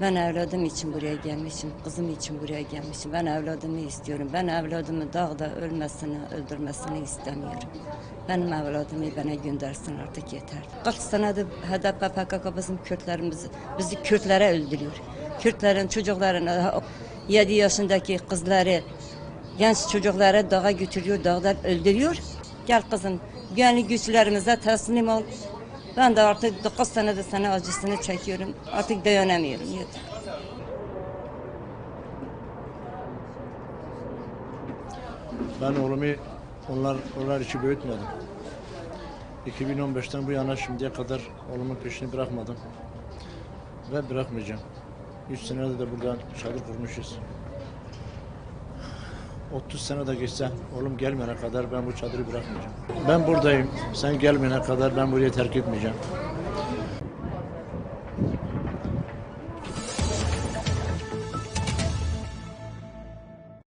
Ben evladım için buraya gelmişim, kızım için buraya gelmişim. Ben evladımı istiyorum. Ben evladımı dağda ölmesini, öldürmesini istemiyorum. Benim evladımı bana göndersin artık yeter. 40 senedir HDP PKK bizim Kürtlerimizi, bizi Kürtlere öldürüyor. Kürtlerin çocuklarını, 7 yaşındaki kızları, genç çocukları dağa götürüyor, dağda öldürüyor. Gel kızım, güvenli güçlerimize teslim ol. Ben de artık 9 senedir sana acısını çekiyorum. Artık dayanamıyorum. Yeter. Ben oğlumu onlar onlar için büyütmedim. 2015'ten bu yana şimdiye kadar oğlumun peşini bırakmadım. Ve bırakmayacağım. 3 senede de buradan çadır kurmuşuz. 30 sene de geçse oğlum gelmene kadar ben bu çadırı bırakmayacağım. Ben buradayım. Sen gelmene kadar ben burayı terk etmeyeceğim.